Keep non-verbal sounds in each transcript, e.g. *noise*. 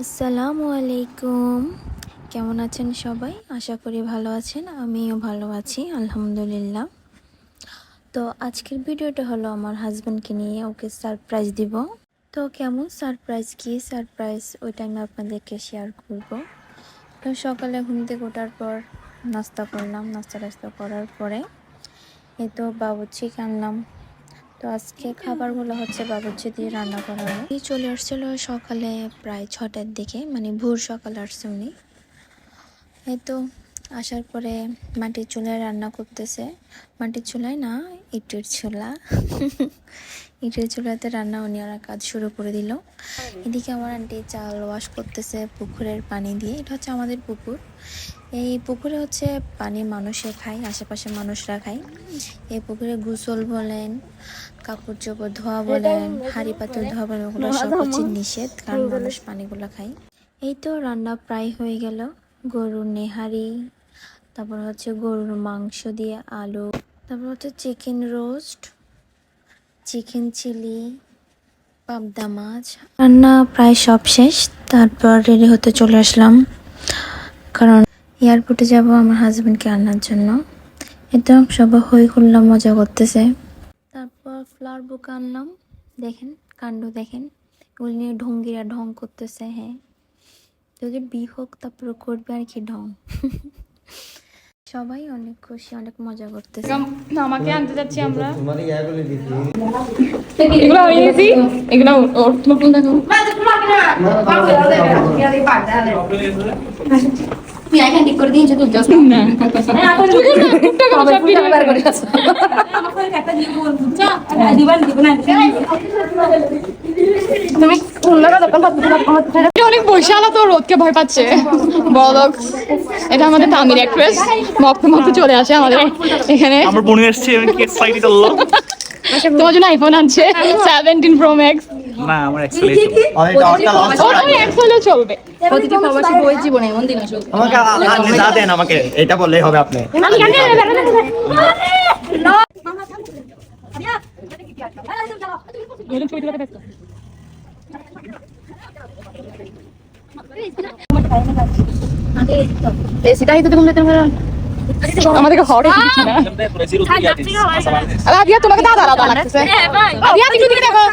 আসসালামু আলাইকুম। কেমন আছেন সবাই? আশা করি ভালো আছেন, আমিও ভালো আছি, আলহামদুলিল্লাহ। তো আজকের ভিডিওটা হলো আমার হাজব্যান্ডকে নিয়ে, ওকে সারপ্রাইজ দিব। তো কেমন সারপ্রাইজ কি? সারপ্রাইজ ওইটা আমি আপনাদেরকে শেয়ার করব। তো সকালে ঘুম থেকে ওঠার পর নাস্তা করলাম নাস্তা টাস্তা করার পরে এই তো বাবুর্চি আনলাম। তো আজকে খাবারগুলো হচ্ছে বাবুর্চি দিয়ে রান্না করা এই চলে আসছিল সকালে প্রায় ছটার দিকে মানে ভোর সকাল আসছে উনি। এই তো আসার পরে মাটির চুলায় রান্না করতেছে। মাটির চুলায় না, ইটের চুলা। ইটের চুলাতে রান্না উনি ওরা কাজ শুরু করে দিল। এদিকে আমার আন্টি চাল ওয়াশ করতেছে পুকুরের পানি দিয়ে। এটা হচ্ছে আমাদের পুকুর। এই পুকুরে হচ্ছে পানি মানুষে খায় আশেপাশে মানুষরা খায়। এই পুকুরে গোসল বলেন কাপড় চোপড় ধোয়া বলেন হাঁড়ি পাতিল ধোয়া বলেন ওগুলো সব হচ্ছে নিষেধ কারণ মানুষ পানিগুলো খায়। এই তো রান্না প্রায় হয়ে গেল। গরুর নেহারি তারপর হচ্ছে গরুর মাংস দিয়ে আলু তারপর হচ্ছে চিকেন রোস্ট চিকেন চিলি পাবদা মাছ। রান্না প্রায় সব শেষ তারপর রেডি হতে চলে আসলাম। কারণ এয়ারপোর্টে যাব আমার হাজব্যান্ডকে আনার জন্য একদম সবাই হই হুল্লাম মজা করতেছে তারপর ফ্লাওয়ার বুক আনলাম দেখেন কাণ্ড দেখেন ওগুলো নিয়ে ঢঙ্গিরা ঢং করতেছে হ্যাঁ তোদের বি হোক তারপর করবে আর কি ঢং সবাই অনেক খুশি অনেক মজা করতেছে আমাকে আনতে যাচ্ছি আমরা এগুলো হয়ে গেছি এগুলো ওর তোমার ফোন দেখো অনেক বৈশালা তো রোদকে ভয় পাচ্ছে। বড় এটা আমাদের তামিল অ্যাক্ট্রেস মক্ত মক্ত চলে আসে আমাদের এখানে। আমার বোন এসছে আমি কি এক্সাইটেড তোমার জন্য আইফোন আনছে সেভেন্টিন প্রো ম্যাক্স না আমার অ্যাকচুয়ালি অনেক দশটা লস ওটা এক্স চলবে। প্রতিটি প্রবাসী বই জীবনে এমন দিন আসুক আমাকে আপনি যা দেন আমাকে এটা বললেই হবে আপনি। এসিটা হয়তো তুমি যেতে পারো আমাদেরকে হরে দিচ্ছি না। আদিয়া তোমাকে দাদা দাদা লাগতেছে আদিয়া তুমি দেখো।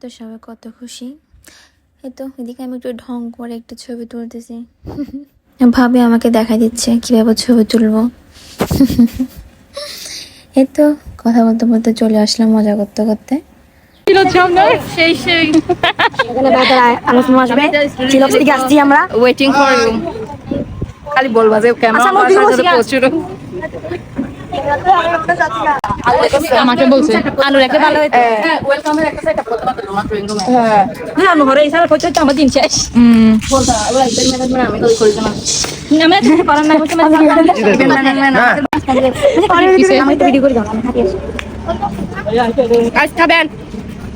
তো সবাই কত খুশি এই তো এদিকে আমি একটু ঢং করে একটু ছবি তুলতেছি ভাবে আমাকে দেখা দিচ্ছে কীভাবে ছবি তুলবো এই তো কথা বলতে বলতে চলে আসলাম মজা করতে করতে ছিল হচ্ছে আপনার সেই সেই আলোচনা আসবে। চিলক্স থেকে আসছি আমরা। ওয়েটিং ফর ইউ খালি বলবা যে আচ্ছা, প্রচুর। আমাকে বলছে। আলুর একটা ভালো আমি ঘরে ইশারা করতে তো আমার দিন শেষ। হুম। আমি তো করি না। আমরা পারার না করতে আমি তো ভিডিও করে দাও আমি হাঁটি আজ খাবেন।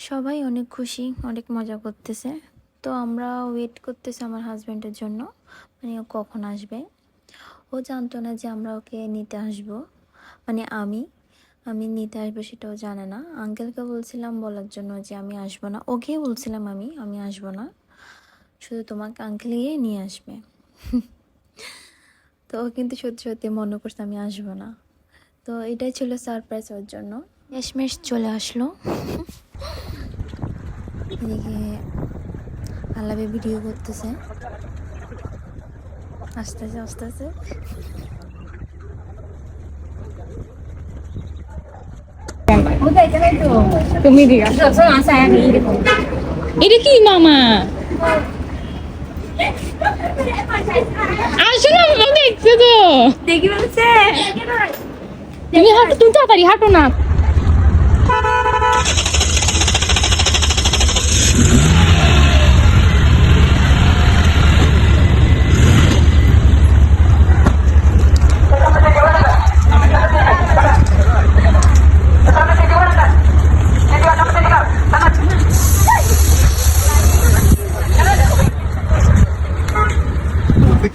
সবাই অনেক খুশি, অনেক মজা করতেছে। তো আমরা ওয়েট করতেছি আমার হাজব্যান্ডের জন্য মানে ও কখন আসবে। ও জানতো না যে আমরা ওকে নিতে আসব মানে আমি আমি নিতে আসব সেটাও জানে না। আঙ্কেলকে বলছিলাম বলার জন্য যে আমি আসব না। ওকে বলছিলাম আমি আমি আসব না। শুধু তোমাকে আঙ্কেল গিয়ে নিয়ে আসবে। *laughs* তো ও কিন্তু সত্যি সত্যি মনে করছে আমি আসব না। তো এটাই ছিল সারপ্রাইজ ওর জন্য। শেষমেশ চলে আসলো। এদিকে আল্লাবে ভিডিও করতেছে। আসতেছে আসতেছে। তুমি এটা কি মামা? আসলে আমরা দেখছি তো। দেখি বলছে। তুমি হাঁটো তুমি তাড়াতাড়ি হাঁটো না।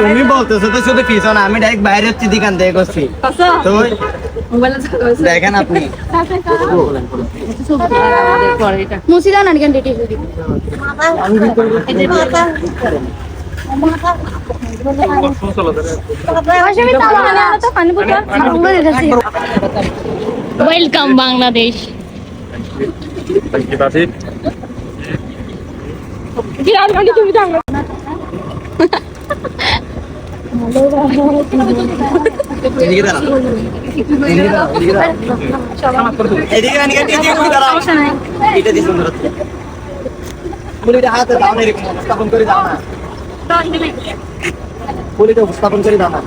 তুমি বলতেছো তো শুধু পিছনে আমি ডাইরেক্ট বাইরে হচ্ছি দিকান থেকে করছি তো দেখেন আপনি। কেন ডেটে ওয়েলকাম বাংলাদেশ বিরাট গাড়ি তুমি জানো উপস্থাপন করে দাও না। উপস্থাপন করে দাও না।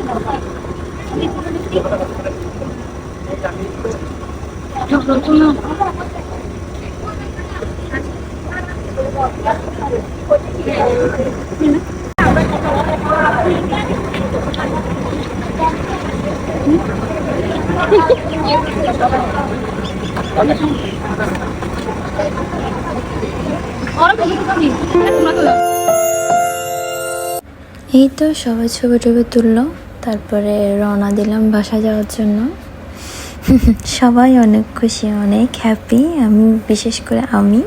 এই তো সবাই ছবি টবি তুললো, তারপরে রওনা দিলাম বাসা যাওয়ার জন্য। *laughs* সবাই অনেক খুশি, অনেক হ্যাপি আমি বিশেষ করে আমি।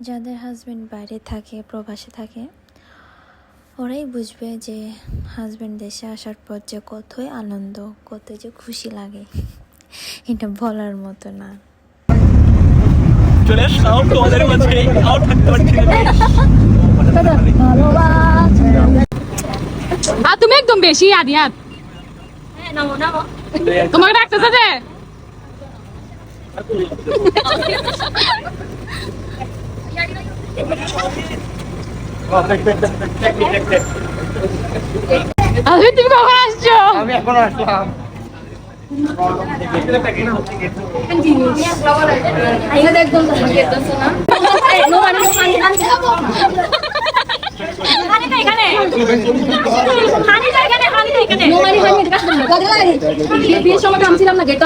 যাদের হাজবেন্ড বাইরে থাকে প্রবাসে থাকে ওরাই বুঝবে যে হাজবেন্ড দেশে আসার পর যে কতই আনন্দ কত যে খুশি লাগে এটা বলার মতো না। চলে আসলাম তোমাদের মাঝে আউ থাকতে পারছি না তুমি একদম বেশি আদিয়াত তোমাকে ডাকতেছে যে? আরে তুমি কখন আসছো? আমি এখন আসলাম। বিয়ের সময় আমি ছিলাম না গেট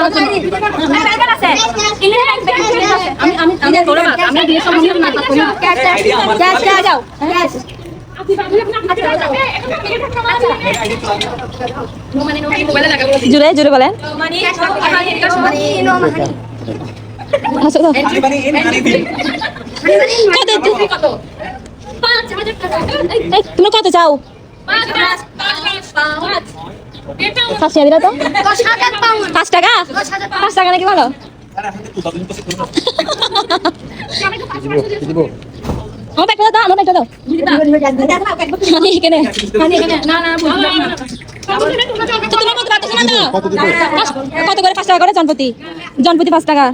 আমি আমি আমি ধরে আমি বিয়ের সময় ছিলাম না যাও জুড়ে জুড়ে বলেন। তুমি কত চাও? পাঁচ টাকা দিলে তো পাঁচ টাকা পাঁচ টাকা নাকি ভালো আমার ব্যাগটা দাও আমার ব্যাগটা দাও মানে এখানে মানে এখানে না না তোমার কত করে? পাঁচ টাকা করে জনপতি। জনপতি পাঁচ টাকা।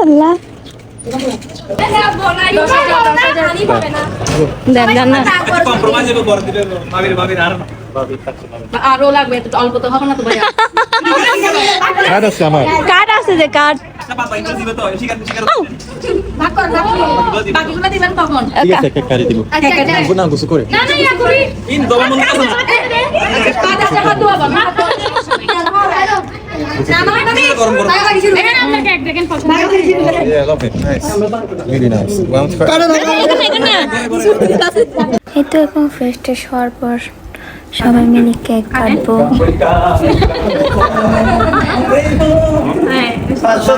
আল্লাহ কার্ড আছে যে কার্ড। এই তো এখন ফ্রেশ ট্রেশ হওয়ার পর। সবাই মিলে কেক কাটবো পাঁচশো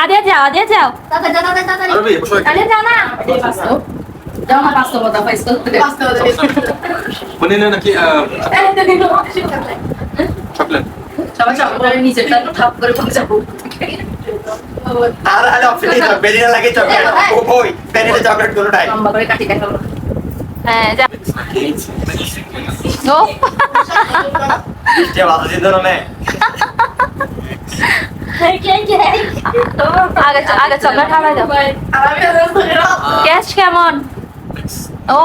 আদিয়া যাও আদিয়া যাও আরে বসো আদিয়া যাও না মানে না নাকি চকলেট? আর আলে অফিসে যাও বেরিয়ে লাগে চকলেট। ও ওই বেরিয়ে চকলেটগুলো নাই। হ্যাঁ যাও ও। যে ভালো দিন ধরো নে আগে আগে চকলেট খাওয়াই দাও। টেস্ট কেমন? ও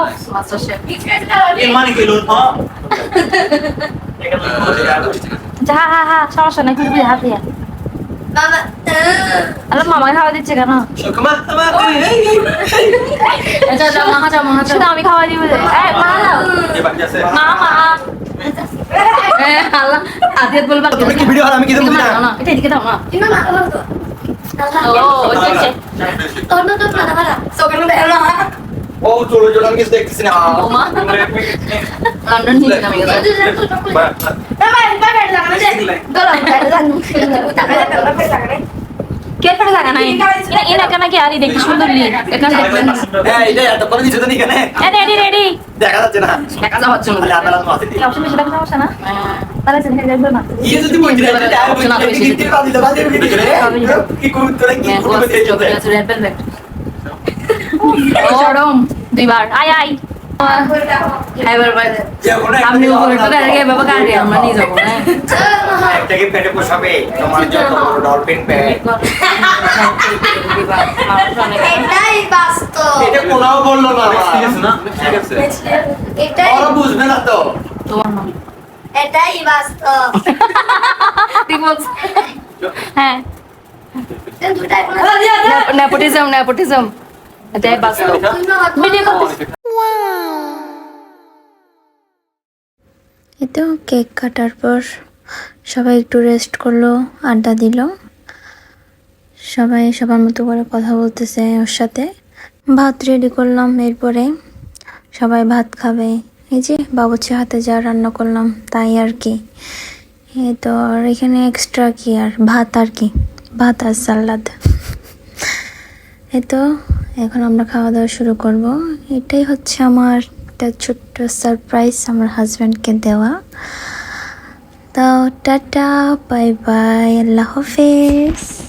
এর মানে কি লোন হ্যাঁ যা হা হা সমস্যা নেই খুবই হাত দিয়া আরে মামাকে খাওয়া দিচ্ছে কেন শুধু আমি খাওয়া দিব মা মা মা কি কি ও চলো চলো আমি কিছু দেখতেছি না। কে পড়ে থাকা নাই? এনা কেন কি আরি দেখতে সুন্দর লি এখানে দেখবেন হ্যাঁ এটা এত করে দিছো তো নি কেন রেডি রেডি দেখা যাচ্ছে না। দেখা যাচ্ছে না? আলে আপনারা মাথা দিয়ে অপশন বেশি দেখা না তাহলে চিন্তা না। ইয়ে যদি দিলে তাহলে কি কি দাও কি কি চরম। দুইবার আয় আয়। আপনি বাবা কাটে আমরা নিয়ে যাব হ্যাঁ। পেটে পোষাবে তোমার যত বড় ডলফিন পেট। এটাই বাস্তব। এটা কোনাও বলল না ঠিক আছে না? ঠিক আছে। এটাই ওরা বুঝবে না তো। তোমার নাম? এটাই বাস্তব। ঠিক বলছ হ্যাঁ নেপোটিজম নেপোটিজম। এটাই তো কেক কাটার পর সবাই একটু রেস্ট করল, আড্ডা দিল। সবাই সবার মতো করে কথা বলতেছে ওর সাথে। ভাত রেডি করলাম, এরপরে সবাই ভাত খাবে। এই যে বাবুচি হাতে যা রান্না করলাম, তাই আর কি। তো আর এখানে এক্সট্রা কি আর? ভাত আর কি। ভাত আর সালাদ। এই তো এখন আমরা খাওয়া দাওয়া শুরু করব। এটাই হচ্ছে আমার একটা ছোট্ট সারপ্রাইজ আমার হাজব্যান্ডকে দেওয়া। তো টাটা বাই বাই আল্লাহ হাফেজ।